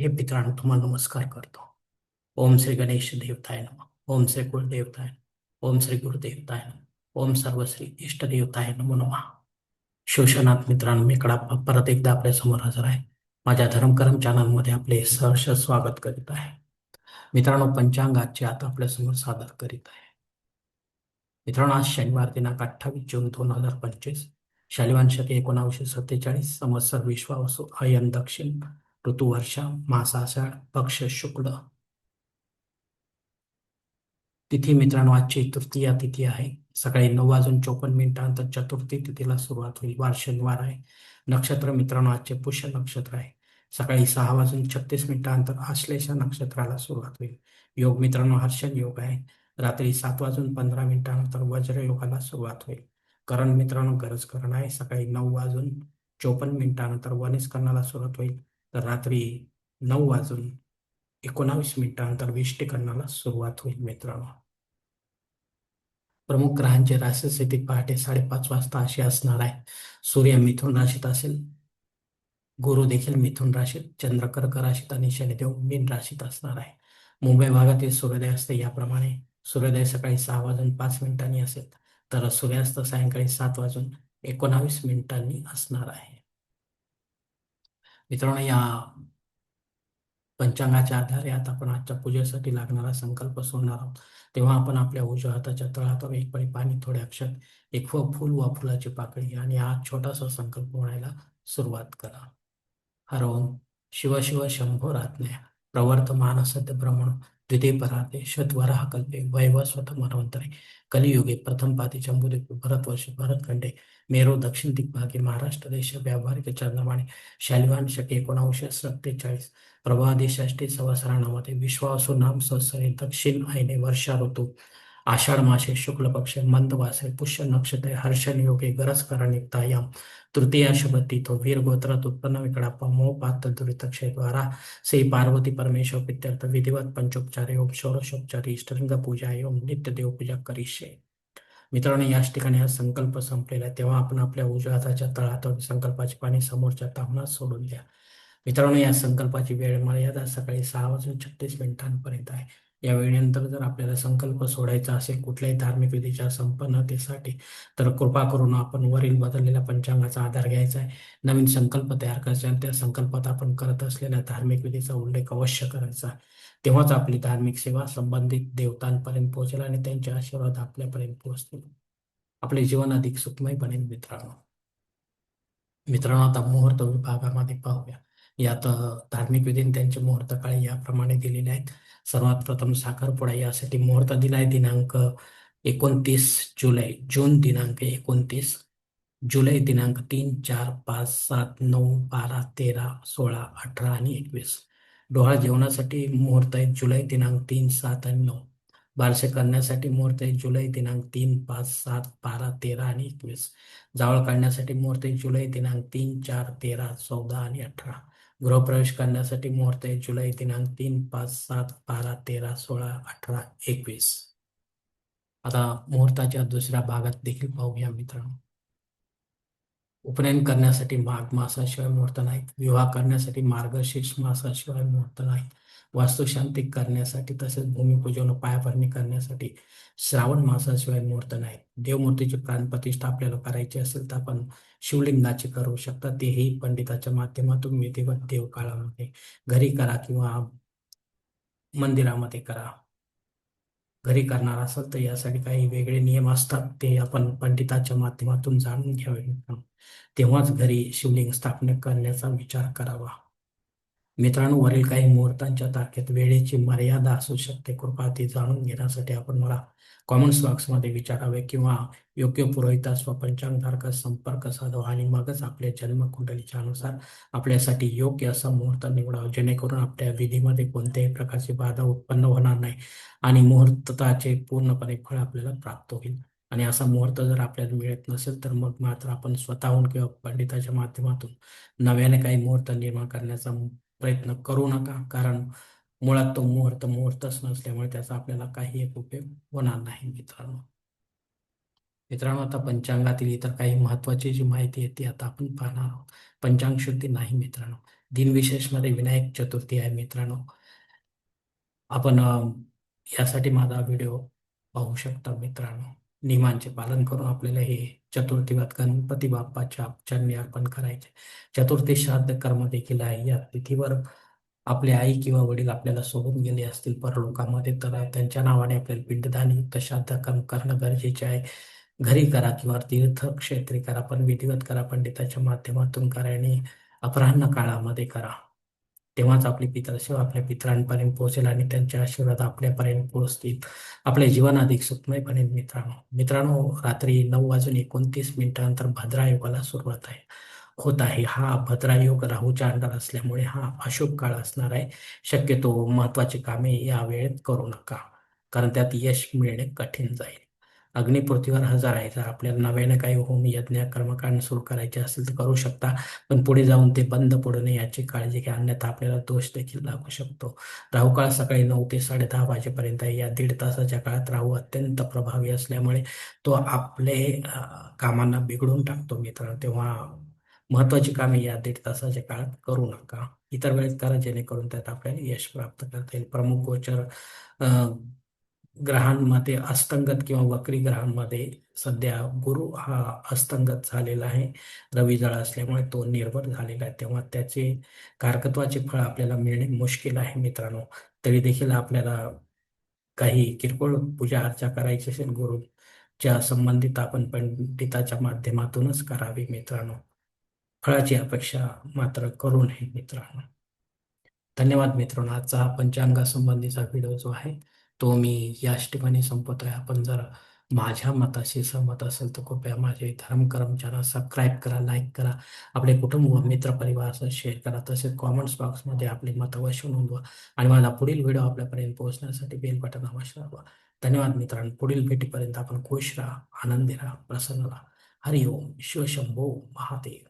हे मित्रांनो तुम्हाला नमस्कार करतो. ओम श्री गणेश देवताय नम. ओम श्री कुलदेवताय ओम श्री गुरुदेवताय नम. ओम सर्वश्री इष्टदेवताय नमो नमा. शिवशनाथ मित्रांनो मी कडा परत एकदा आपल्यासमोर हजर आहे. माझ्या धर्मकर्म चॅनलमध्ये आपले सहर्ष स्वागत करीत आहे. मित्रांनो पंचांग आजचे आता आपल्यासमोर सादर करीत आहे. मित्रांनो आज शनिवार दिनांक अठ्ठावीस जून दोन हजार पंचवीस. शालिवान शके एकोणावीसशे सत्तेचाळीस संवत्सर विश्वावसु अयन दक्षिण ऋतू वर्षा पक्ष शुक्ल. तिथी मित्रांनो आजची तृतीया तिथी आहे. सकाळी नऊ वाजून चोपन्न मिनिटांनंतर चतुर्थी तिथीला सुरुवात होईल. वार शनिवार आहे. नक्षत्र मित्रांनो आजचे पुष्य नक्षत्र आहे. सकाळी सहा वाजून छत्तीस मिनिटांनंतर आश्लेषा नक्षत्राला सुरुवात होईल. योग मित्रांनो हर्षण योग आहे. रात्री सात वाजून पंधरा मिनिटांनंतर वज्र योगाला सुरुवात होईल. करण मित्रांनो गरज करण आहे. सकाळी नऊ वाजून चोपन्न मिनिटांनंतर वनिस्करणाला सुरुवात होईल. तर रात्री नऊ वाजून एकोणावीस मिनिटानंतर विष्टीकरणाला सुरुवात होईल मित्रांनो. प्रमुख ग्रहांचे राशी स्थिती पहाटे साडेपाच वाजता अशी असणार आहे. सूर्य मिथुन राशीत असेल गुरु देखील मिथुन राशीत चंद्र कर्क राशीत आणि शनिदेव मीन राशीत असणार आहे. मुंबई भागातील सूर्योदय असते याप्रमाणे सूर्योदय सकाळी सहा वाजून पाच मिनिटांनी असेल तर सूर्यास्त सायंकाळी सात वाजून एकोणावीस मिनिटांनी असणार आहे. मित्रांनो या पंचांगाच्या आधारे आता आपण आजच्या पूजेसाठी लागणारा संकल्प सोडणार आहोत. तेव्हा आपण आपल्या उजव्या हाताच्या तळातून एक पळी पाणी थोडे अक्षर एक व फुल वा फुलाची पाकळी आणि हा छोटासा संकल्प म्हणायला सुरुवात करा. हर ओम शिव शिव शंभो रात्न्या प्रवर्तमान सद्य भ्रमण द्वितीय परार्थे शतवराह कल्पे वैवस्वत मनवंतरे कलियुगे प्रथम पाती चंबुद्वीप भरतवर्ष भरतखंडे मेरो दक्षिण दिग्भागे महाराष्ट्र देश व्यावहारिक चंद्रमाणे शालिवान शके एकोणावीसशे सत्तेचाळीस प्रभादी षष्टी संवत्सरामध्ये विश्वासू नाम सहसरे दक्षिण आईने वर्षा ऋतू आषाढ मासे शुक्ल पक्ष मंदवासे पुष्य नक्षत्र हर्षण योगे गरज करनिक्तायाम तृतीया शबतीतो वीर गोत्रात उत्पन्न विकडापा मोह पात्र दुरितक्षे द्वारा श्री पार्वती परमेश्वर पित्यर्थ विधिवत पंचोपचार ओम षोडशोपचारी इष्टलिंग पूजा ओम नित्य देव पूजा करीशे। मित्रांनो याच ठिकाणी हा संकल्प संपलेला आहे. तेव्हा आपण आपल्या उजव्या हाताच्या तळातून संकल्पाचे पाणी समोरच्या तावणात सोडून द्या. मित्रांनो या संकल्पाची वेळ मर्यादा सकाळी सहा वाजून छत्तीस मिनिटांपर्यंत आहे. या वेळेनंतर जर आपल्याला संकल्प सोडायचा असेल कुठल्याही धार्मिक विधीच्या संपन्नतेसाठी तर कृपा करून आपण वरील बदललेल्या पंचांगाचा आधार घ्यायचा आहे. नवीन संकल्प तयार करायचा आणि त्या संकल्पात आपण करत असलेल्या धार्मिक विधीचा उल्लेख अवश्य करायचा तेव्हाच आपली धार्मिक सेवा संबंधित देवतांपर्यंत पोहोचेल आणि त्यांचे आशीर्वाद आपल्यापर्यंत पोहोचतील. आपले जीवन अधिक सुखमय बनेल मित्रांनो. मित्रांनो आता मुहूर्त विभागामध्ये पाहूया. यात धार्मिक विधीने त्यांचे मुहूर्त काळे याप्रमाणे दिलेले आहेत. सर्वात प्रथम साखरपुडा यासाठी मुहूर्त दिलाय दिनांक एकोणतीस जुलै जून दिनांक एकोणतीस जुलै दिनांक तीन चार पाच सात नऊ बारा तेरा सोळा अठरा आणि एकवीस. डोहाळ जेवणासाठी मुहूर्त आहे जुलै दिनांक तीन सात आणि नऊ. बारसे करण्यासाठी मुहूर्त आहे जुलै दिनांक तीन पाच सात बारा तेरा आणि एकवीस. जावळ काढण्यासाठी मुहूर्त आहे जुलै दिनांक तीन चार तेरा चौदा आणि अठरा. गृहप्रवेश करण्यासाठी मुहूर्त आहे जुलै दिनांक तीन पाच सात बारा तेरा सोळा अठरा एकवीस. आता मुहूर्ताच्या दुसऱ्या भागात देखील पाहूया मित्रांनो. उपनयन करण्यासाठी माघ मासाशिवाय मुहूर्त नाहीत. विवाह करण्यासाठी मार्गशीर्ष मासाशिवाय मुहूर्त नाहीत. वास्तुशांती करण्यासाठी तसेच भूमिपूजन पायाभरणी करण्यासाठी श्रावण मासाशिवाय मुहूर्त नाही देवमूर्तीची प्राणप्रतिष्ठा आपल्याला करायची असेल तर आपण शिवलिंगाची करू शकता. तेही पंडिताच्या माध्यमातून विधिवत देवकाळामध्ये. घरी करा किंवा मंदिरामध्ये करा. घरी करणार असाल तर यासाठी काही वेगळे नियम असतात. ते आपण पंडिताच्या माध्यमातून जाणून घ्यावे. तेव्हाच घरी शिवलिंग स्थापना करण्याचा विचार करावा. मित्रांनो वरील काही मुहूर्तांच्या तारखेत वेळेची मर्यादा असू शकते. कृपा ती जाणून घेण्यासाठी आपण मला कॉमेंट्स बॉक्समध्ये विचारावे किंवा योग्य पुरोहितास व पंचांगधारकास संपर्क साधावा आणि मगच आपल्या जन्मकुंडलीच्या अनुसार आपल्यासाठी योग्य असा मुहूर्त निवडावा जेणेकरून आपल्या विधीमध्ये कोणत्याही प्रकारची बाधा उत्पन्न होणार नाही आणि मुहूर्ताचे पूर्णपणे फळ आपल्याला प्राप्त होईल. आणि असा मुहूर्त जर आपल्याला मिळत नसेल तर मग मात्र आपण स्वतःहून किंवा पंडिताच्या माध्यमातून नव्याने काही मुहूर्त निर्माण करण्याचा प्रयत्न करू नका कारण मुळात तो मुहूर्त मुहूर्तच नसल्यामुळे त्याचा आपल्याला काही एक उपयोग होणार नाही मित्रांनो. मित्रांनो आता पंचांगातील इतर काही महत्वाची जी माहिती आहे ती आता आपण पाहणार आहोत. पंचांग शुद्धी नाही मित्रांनो. दिनविशेषमध्ये विनायक चतुर्थी आहे मित्रांनो. आपण यासाठी माझा व्हिडिओ पाहू शकता मित्रांनो. नियमांचे पालन करून आपल्याला हे चतुर्थीवाद गणपती बाप्पाच्या चरणी अर्पण करायचे. चतुर्थी श्राद्ध कर्म देखील आहे. या तिथीवर आपले आई किंवा वडील आपल्याला सोडून गेले असतील परलोकामध्ये तर त्यांच्या नावाने आपल्याला पिंडदानयुक्त श्राद्ध कर्म करणं गरजेचे आहे. घरी करा किंवा तीर्थक्षेत्री करा पण विधिवत करा पंडिताच्या माध्यमातून करा आणि अपराह्न काळामध्ये करा. तेव्हाच आपली पितरशिव आपल्या पितरांपर्यंत पोहोचेल आणि त्यांचे आशीर्वाद आपल्यापर्यंत पोहोचतील. आपले जीवन अधिक सुखमय बनेल मित्रांनो मित्रांनो रात्री नऊ वाजून एकोणतीस मिनिटानंतर भद्रा योगाला सुरुवात आहे. होत आहे. हा भद्रायोग राहूच्या अंडर असल्यामुळे हा अशुभ काळ असणार आहे. शक्यतो महत्वाची कामे या वेळेत करू नका कारण त्यात यश मिळणे कठीण जाईल. अग्निपृथ्वीवर हजर आहे तर आपल्याला नव्याने काही होम यज्ञ कर्मकांड सुरू करायचे असेल तर करू शकता. पण पुढे जाऊन ते बंद पडू नये याची काळजी घ्या. अन्यथा आपल्याला दोष देखील लागू शकतो. राहू काळ सकाळी नऊ ते साडेदहा वाजेपर्यंत आहे. या दीड तासाच्या काळात राहू अत्यंत प्रभावी असल्यामुळे तो आपले कामांना बिघडून टाकतो मित्रांनो तेव्हा महत्वाची कामे या दीड तासाच्या काळात करू नका. इतर वेळेत करा जेणेकरून त्यात आपल्याला यश प्राप्त करता येईल. प्रमुख गोचर ग्रहांमध्ये अस्तंगत किंवा वक्री ग्रहांमध्ये सध्या गुरु हा अस्तंगत झालेला आहे. रवी जळ असल्यामुळे तो निर्भर झालेला आहे. तेव्हा त्याचे कारकत्वाचे फळ आपल्याला मिळणे मुश्किल आहे मित्रांनो. तरी देखील आपल्याला काही किरकोळ पूजा अर्चा करायची असेल गुरुच्या संबंधित आपण पंडिताच्या माध्यमातूनच करावी मित्रांनो. फळाची अपेक्षा मात्र करू नये मित्रांनो. धन्यवाद मित्रांनो. आजचा हा पंचांगा संबंधीचा व्हिडिओ जो आहे तो मी याच ठिकाणी संपत आहे आपण जर माझ्या मताशी सहमत असेल तर कृपया माझे धर्म चॅनल सबस्क्राईब करा लाईक करा. आपले कुटुंब व मित्र परिवारासह शेअर करा. तसेच कॉमेंट्स बॉक्समध्ये आपली मतं अवश्य नोंदवा आणि माझा पुढील व्हिडिओ आपल्यापर्यंत पोहोचण्यासाठी बेल बटन अवश्य दाबा. धन्यवाद मित्रांनो. पुढील भेटीपर्यंत आपण खुश राहा आनंदी राहा प्रसन्न राहा. हरिओम. शिवशंभो महादेव.